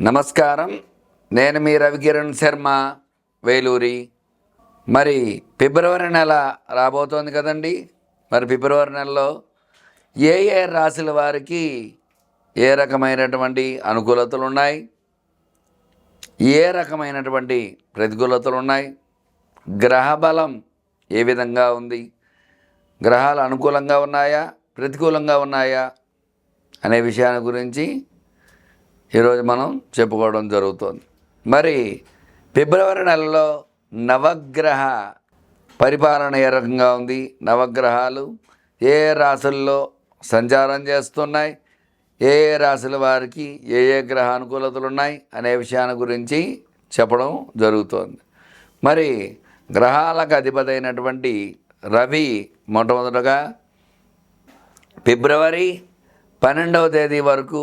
నమస్కారం. నేను మీ రవికిరణ్ శర్మ వేలూరి. మరి ఫిబ్రవరి నెల రాబోతోంది కదండి. మరి ఫిబ్రవరి నెలలో ఏ ఏ రాశుల వారికి ఏ రకమైనటువంటి అనుకూలతలు ఉన్నాయి? ఏ రకమైనటువంటి ప్రతికూలతలు ఉన్నాయి? గ్రహ బలం ఏ విధంగా ఉంది? గ్రహాలు అనుకూలంగా ఉన్నాయా? ప్రతికూలంగా ఉన్నాయా? అనే విషయాన్ని గురించి ఈరోజు మనం చెప్పుకోవడం జరుగుతోంది. మరి ఫిబ్రవరి నెలలో నవగ్రహ పరిపాలన ఏ రకంగా ఉంది? నవగ్రహాలు ఏ రాశుల్లో సంచారం చేస్తున్నాయి? ఏ ఏ రాశుల వారికి ఏ ఏ గ్రహ అనుకూలతలు ఉన్నాయి? అనే విషయాన్ని గురించి చెప్పడం జరుగుతోంది. మరి గ్రహాలకు అధిపతైనటువంటి రవి మొట్టమొదటగా ఫిబ్రవరి పన్నెండవ తేదీ వరకు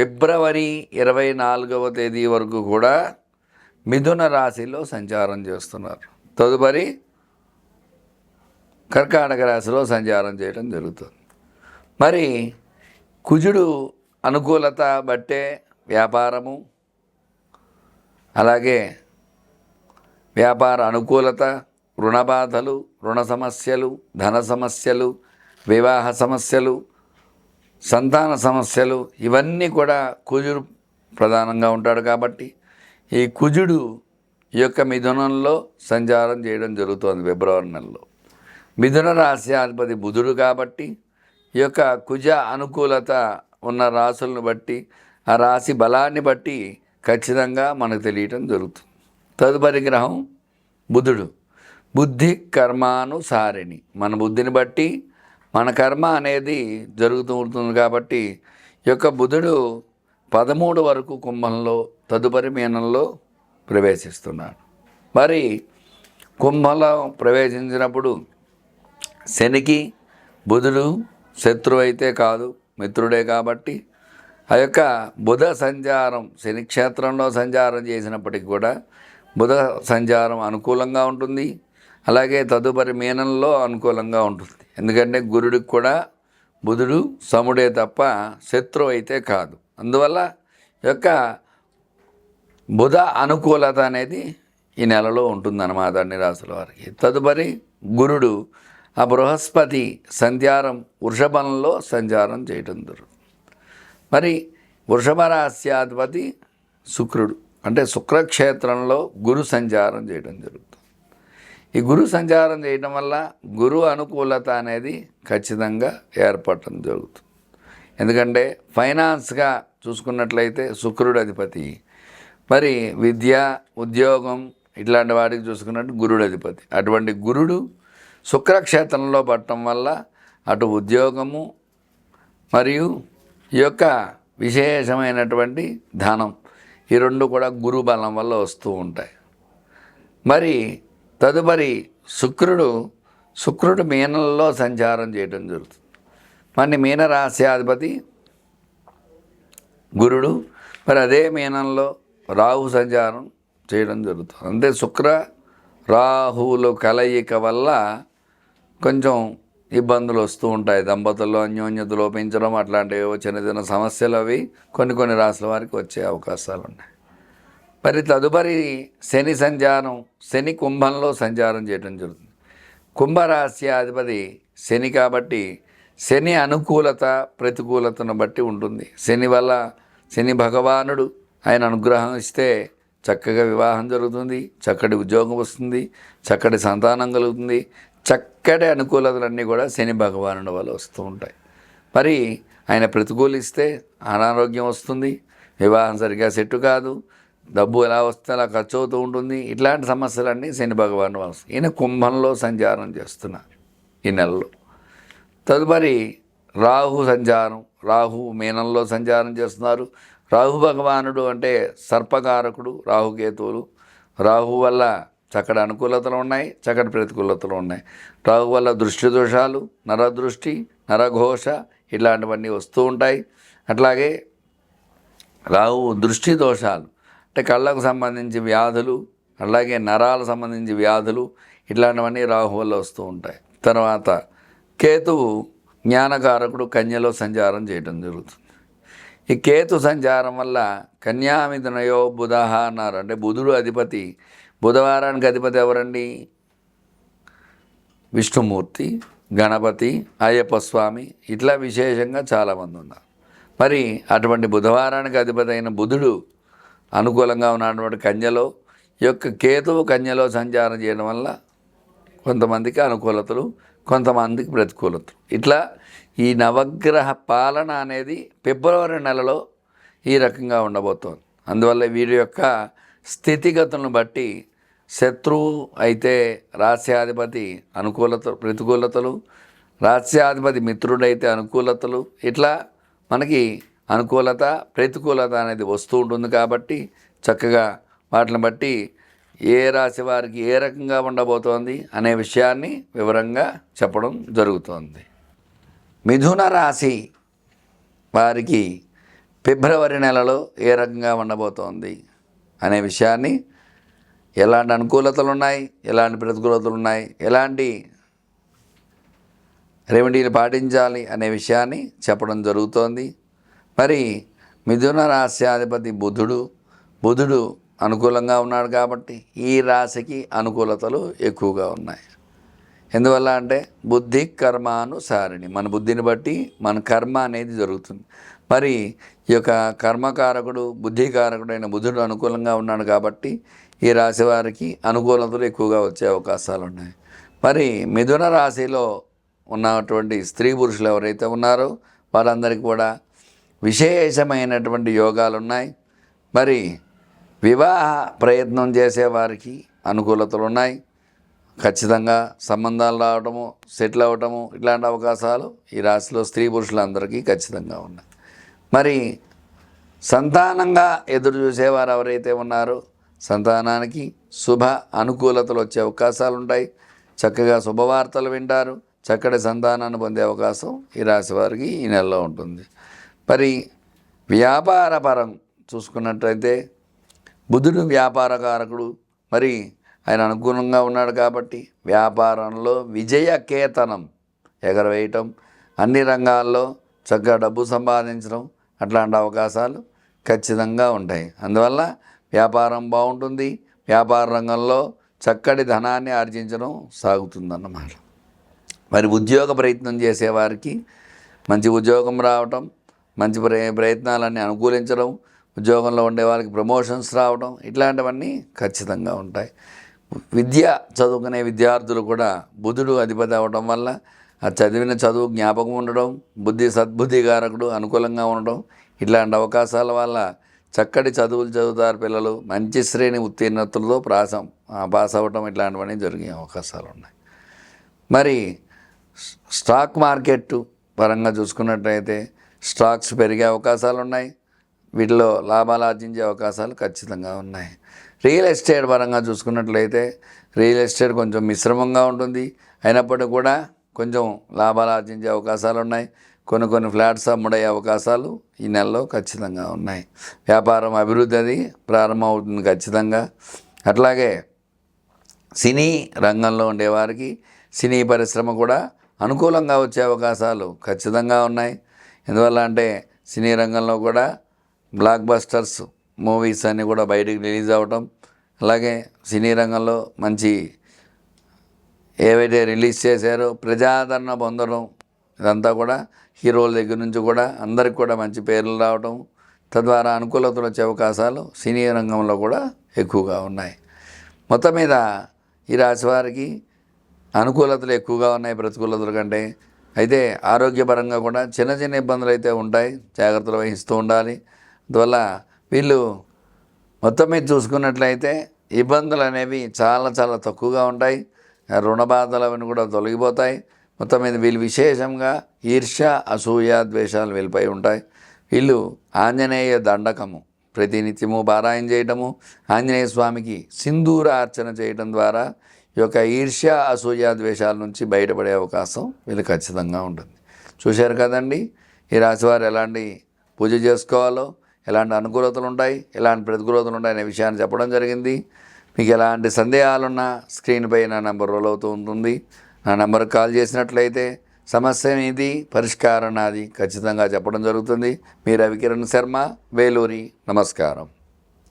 ఫిబ్రవరి ఇరవై నాలుగవ తేదీ వరకు కూడా మిథున రాశిలో సంచారం చేస్తున్నారు. తదుపరి కర్కాటక రాశిలో సంచారం చేయడం జరుగుతుంది. మరి కుజుడు అనుకూలత బట్టే వ్యాపారము అలాగే వ్యాపార అనుకూలత రుణబాధలు రుణ సమస్యలు ధన సమస్యలు వివాహ సమస్యలు సంతాన సమస్యలు ఇవన్నీ కూడా కుజుడు ప్రధానంగా ఉంటాడు కాబట్టి ఈ కుజుడు ఈ యొక్క మిథునంలో సంచారం చేయడం జరుగుతుంది ఫిబ్రవరి నెలలో. మిథున రాశి అధిపతి బుధుడు కాబట్టి ఈ యొక్క కుజ అనుకూలత ఉన్న రాశులను బట్టి ఆ రాశి బలాన్ని బట్టి ఖచ్చితంగా మనకు తెలియటం జరుగుతుంది. తదుపరి గ్రహం బుధుడు. బుద్ధి కర్మానుసారిణి. మన బుద్ధిని బట్టి మన కర్మ అనేది జరుగుతూ ఉంటుంది కాబట్టి ఈ యొక్క బుధుడు పదమూడు వరకు కుంభంలో తదుపరి మీనంలో ప్రవేశిస్తున్నాడు. మరి కుంభంలో ప్రవేశించినప్పుడు శనికి బుధుడు శత్రువు అయితే కాదు మిత్రుడే కాబట్టి ఆ యొక్క బుధ సంచారం శని క్షేత్రంలో సంచారం చేసినప్పటికి కూడా బుధ సంచారం అనుకూలంగా ఉంటుంది. అలాగే తదుపరి మీనంలో అనుకూలంగా ఉంటుంది. ఎందుకంటే గురుడికి కూడా బుధుడు సముడే తప్ప శత్రువు అయితే కాదు. అందువల్ల ఈ యొక్క బుధ అనుకూలత అనేది ఈ నెలలో ఉంటుందన్నమాట అన్ని రాసుల వారికి. తదుపరి గురుడు ఆ బృహస్పతి సంధ్యారం వృషభంలో సంచారం చేయటం జరుగుతుంది. మరి వృషభ రాశ్యాధిపతి శుక్రుడు అంటే శుక్రక్షేత్రంలో గురు సంచారం చేయడం జరుగుతుంది. ఈ గురు సంచారం చేయడం వల్ల గురు అనుకూలత అనేది ఖచ్చితంగా ఏర్పడటం జరుగుతుంది. ఎందుకంటే ఫైనాన్స్గా చూసుకున్నట్లయితే శుక్రుడు అధిపతి. మరి విద్య ఉద్యోగం ఇట్లాంటి వాటికి చూసుకున్నట్టు గురుడు అధిపతి. అటువంటి గురుడు శుక్రక్షేత్రంలో పడటం వల్ల అటు ఉద్యోగము మరియు ఈ యొక్క విశేషమైనటువంటి ధనం ఈ రెండు కూడా గురు బలం వల్ల వస్తూ ఉంటాయి. మరి తదుపరి శుక్రుడు శుక్రుడు మీనంలో సంచారం చేయడం జరుగుతుంది. మరి మీనరాశ్యాధిపతి గురుడు మరి అదే మీనంలో రాహు సంచారం చేయడం జరుగుతుంది. అంటే శుక్ర రాహువులు కలయిక వల్ల కొంచెం ఇబ్బందులు వస్తూ ఉంటాయి. దంపతుల్లో అన్యోన్యత లోపించడం అట్లాంటివి చిన్న చిన్న సమస్యలు అవి కొన్ని కొన్ని రాసుల వారికి వచ్చే అవకాశాలు ఉన్నాయి. మరి తదుపరి శని సంచారం శని కుంభంలో సంచారం చేయడం జరుగుతుంది. కుంభరాశ్యాధిపతి శని కాబట్టి శని అనుకూలత ప్రతికూలతను బట్టి ఉంటుంది. శని వల్ల శని భగవానుడు ఆయన అనుగ్రహం ఇస్తే చక్కగా వివాహం జరుగుతుంది చక్కటి ఉద్యోగం వస్తుంది చక్కటి సంతానం కలుగుతుంది చక్కటి అనుకూలతలన్నీ కూడా శని భగవానుడి వల్ల వస్తూ ఉంటాయి. మరి ఆయన ప్రతికూలిస్తే అనారోగ్యం వస్తుంది వివాహం సరిగ్గా సెట్టు కాదు డబ్బు ఎలా వస్తే అలా ఖర్చు అవుతూ ఉంటుంది. ఇట్లాంటి సమస్యలన్నీ శని భగవాన్ వల్ల వస్తాయి. ఈయన కుంభంలో సంచారం చేస్తున్నారు ఈ నెలలో. తదుపరి రాహు సంచారం రాహు మీనంలో సంచారం చేస్తున్నారు. రాహు భగవానుడు అంటే సర్పకారకుడు రాహుకేతువులు. రాహు వల్ల చక్కటి అనుకూలతలు ఉన్నాయి చక్కటి ప్రతికూలతలు ఉన్నాయి. రాహు వల్ల దృష్టి దోషాలు నరదృష్టి నరఘోష ఇలాంటివన్నీ వస్తూ ఉంటాయి. అట్లాగే రాహు దృష్టి దోషాలు అంటే కళ్ళకు సంబంధించి వ్యాధులు అలాగే నరాలకు సంబంధించి వ్యాధులు ఇట్లాంటివన్నీ రాహు వల్ల వస్తూ ఉంటాయి. తర్వాత కేతువు జ్ఞానకారకుడు కన్యలో సంచారం చేయడం జరుగుతుంది. ఈ కేతు సంచారం వల్ల కన్యామిథునయో బుధహ అన్నారు. అంటే బుధుడు అధిపతి బుధవారానికి అధిపతి ఎవరండి? విష్ణుమూర్తి గణపతి అయ్యప్ప స్వామి ఇట్లా విశేషంగా చాలామంది ఉన్నారు. మరి అటువంటి బుధవారానికి అధిపతి అయిన బుధుడు అనుకూలంగా ఉన్నటువంటి కన్యలో ఈ యొక్క కేతువు కన్యలో సంచారం చేయడం వల్ల కొంతమందికి అనుకూలతలు కొంతమందికి ప్రతికూలతలు. ఇట్లా ఈ నవగ్రహ పాలన అనేది ఫిబ్రవరి నెలలో ఈ రకంగా ఉండబోతోంది. అందువల్ల వీరి యొక్క స్థితిగతులను బట్టి శత్రువు అయితే రాస్యాధిపతి అనుకూలత ప్రతికూలతలు రాస్యాధిపతి మిత్రుడైతే అనుకూలతలు ఇట్లా మనకి అనుకూలత ప్రతికూలత అనేది వస్తూ ఉంటుంది కాబట్టి చక్కగా వాటిని బట్టి ఏ రాశి వారికి ఏ రకంగా ఉండబోతోంది అనే విషయాన్ని వివరంగా చెప్పడం జరుగుతోంది. మిథున రాశి వారికి ఫిబ్రవరి నెలలో ఏ రకంగా ఉండబోతోంది అనే విషయాన్ని ఎలాంటి అనుకూలతలు ఉన్నాయి ఎలాంటి ప్రతికూలతలు ఉన్నాయి ఎలాంటి రెమెడీలు పాటించాలి అనే విషయాన్ని చెప్పడం జరుగుతోంది. మరి మిథున రాశ్యాధిపతి బుధుడు బుధుడు అనుకూలంగా ఉన్నాడు కాబట్టి ఈ రాశికి అనుకూలతలు ఎక్కువగా ఉన్నాయి. ఎందువల్ల అంటే బుద్ధి కర్మానుసారిణి. మన బుద్ధిని బట్టి మన కర్మ అనేది జరుగుతుంది. మరి ఈ యొక్క కర్మకారకుడు బుద్ధికారకుడైన బుధుడు అనుకూలంగా ఉన్నాడు కాబట్టి ఈ రాశి వారికి అనుకూలతలు ఎక్కువగా వచ్చే అవకాశాలు ఉన్నాయి. మరి మిథున రాశిలో ఉన్నటువంటి స్త్రీ పురుషులు ఎవరైతే ఉన్నారో వారందరికీ కూడా విశేషమైనటువంటి యోగాలు ఉన్నాయి మరి వివాహ ప్రయత్నం చేసేవారికి అనుకూలతలు ఉన్నాయి ఖచ్చితంగా సంబంధాలు రావటము సెటిల్ అవ్వటము ఇట్లాంటి అవకాశాలు ఈ రాశిలో స్త్రీ పురుషులందరికీ ఖచ్చితంగా ఉన్నాయి. మరి సంతానంగా ఎదురు చూసేవారు ఎవరైతే ఉన్నారో సంతానానికి శుభ అనుకూలతలు వచ్చే అవకాశాలు ఉంటాయి. చక్కగా శుభవార్తలు వింటారు. చక్కటి సంతానాన్ని పొందే అవకాశం ఈ రాశి వారికి ఈ నెలలో ఉంటుంది. మరి వ్యాపార పరం చూసుకున్నట్టయితే బుధుడు వ్యాపారకారకుడు మరి ఆయన అనుకూలంగా ఉన్నాడు కాబట్టి వ్యాపారంలో విజయకేతనం ఎగరవేయటం అన్ని రంగాల్లో చక్కగా డబ్బు సంపాదించడం అట్లాంటి అవకాశాలు ఖచ్చితంగా ఉంటాయి. అందువల్ల వ్యాపారం బాగుంటుంది. వ్యాపార రంగంలో చక్కటి ధనాన్ని ఆర్జించడం సాగుతుందన్నమాట. మరి ఉద్యోగ ప్రయత్నం చేసేవారికి మంచి ఉద్యోగం రావటం మంచి ప్రయ ప్రయత్నాలన్నీ అనుకూలించడం ఉద్యోగంలో ఉండే వాళ్ళకి ప్రమోషన్స్ రావడం ఇట్లాంటివన్నీ ఖచ్చితంగా ఉంటాయి. విద్య చదువుకునే విద్యార్థులు కూడా బుధుడు అధిపతి అవడం వల్ల ఆ చదివిన చదువు జ్ఞాపకం ఉండడం బుద్ధి సద్బుద్ధికారకుడు అనుకూలంగా ఉండడం ఇట్లాంటి అవకాశాల వల్ల చక్కటి చదువులు చదువుతారు పిల్లలు మంచి శ్రేణి ఉత్తీర్ణతలతో ప్రాసం పాస్ అవ్వటం ఇట్లాంటివన్నీ జరిగే అవకాశాలు ఉన్నాయి. మరి స్టాక్ మార్కెట్ పరంగా చూసుకున్నట్టయితే స్టాక్స్ పెరిగే అవకాశాలు ఉన్నాయి వీటిలో లాభాలు ఆర్జించే అవకాశాలు ఖచ్చితంగా ఉన్నాయి. రియల్ ఎస్టేట్ పరంగా చూసుకున్నట్లయితే రియల్ ఎస్టేట్ కొంచెం మిశ్రమంగా ఉంటుంది. అయినప్పటికీ కూడా కొంచెం లాభాలు ఆర్జించే అవకాశాలు ఉన్నాయి కొన్ని కొన్ని ఫ్లాట్స్ అమ్ముడయ్యే అవకాశాలు ఈ నెలలో ఖచ్చితంగా ఉన్నాయి. వ్యాపారం అభివృద్ధి అది ప్రారంభమవుతుంది ఖచ్చితంగా. అట్లాగే సినీ రంగంలో ఉండేవారికి సినీ పరిశ్రమ కూడా అనుకూలంగా వచ్చే అవకాశాలు ఖచ్చితంగా ఉన్నాయి. ఎందువల్ల అంటే సినీ రంగంలో కూడా బ్లాక్ బస్టర్స్ మూవీస్ అన్నీ కూడా బయటికి రిలీజ్ అవ్వటం అలాగే సినీ రంగంలో మంచి ఏవైతే రిలీజ్ చేశారో ప్రజాదరణ పొందడం ఇదంతా కూడా హీరోల దగ్గర నుంచి కూడా అందరికి కూడా మంచి పేర్లు రావటం తద్వారా అనుకూలతలు వచ్చే అవకాశాలు సినీ రంగంలో కూడా ఎక్కువగా ఉన్నాయి. మొత్తం మీద ఈ రాశి వారికి అనుకూలతలు ఎక్కువగా ఉన్నాయి ప్రతికూలతల కంటే అయితే ఆరోగ్యపరంగా కూడా చిన్న చిన్న ఇబ్బందులు అయితే ఉంటాయి. జాగ్రత్తలు వహిస్తూ ఉండాలి. అందువల్ల వీళ్ళు మొత్తం మీద చూసుకున్నట్లయితే ఇబ్బందులు అనేవి చాలా చాలా తక్కువగా ఉంటాయి. రుణ బాధలు అవన్నీ కూడా తొలగిపోతాయి. మొత్తం మీద వీళ్ళు విశేషంగా ఈర్ష్య అసూయ ద్వేషాలు వీళ్ళపై ఉంటాయి. వీళ్ళు ఆంజనేయ దండకము ప్రతినిత్యము పారాయణ చేయటము ఆంజనేయ స్వామికి సింధూర అర్చన చేయటం ద్వారా యొక్క ఈర్ష్య అసూయ ద్వేషాల నుంచి బయటపడే అవకాశం వీళ్ళు ఖచ్చితంగా ఉంటుంది. చూశారు కదండి ఈ రాశివారు ఎలాంటి పూజ చేసుకోవాలో ఎలాంటి అనుకూలతలు ఉంటాయి ఎలాంటి ప్రతికూలతలు ఉంటాయి అనే విషయాన్ని చెప్పడం జరిగింది. మీకు ఎలాంటి సందేహాలున్నా స్క్రీన్ పై నా నెంబర్ రోల్ అవుతూ ఉంటుంది. నా నెంబర్కి కాల్ చేసినట్లయితే సమస్య ఇది పరిష్కారం నాది ఖచ్చితంగా చెప్పడం జరుగుతుంది. మీ రవికిరణ్ శర్మ వేలూరి నమస్కారం.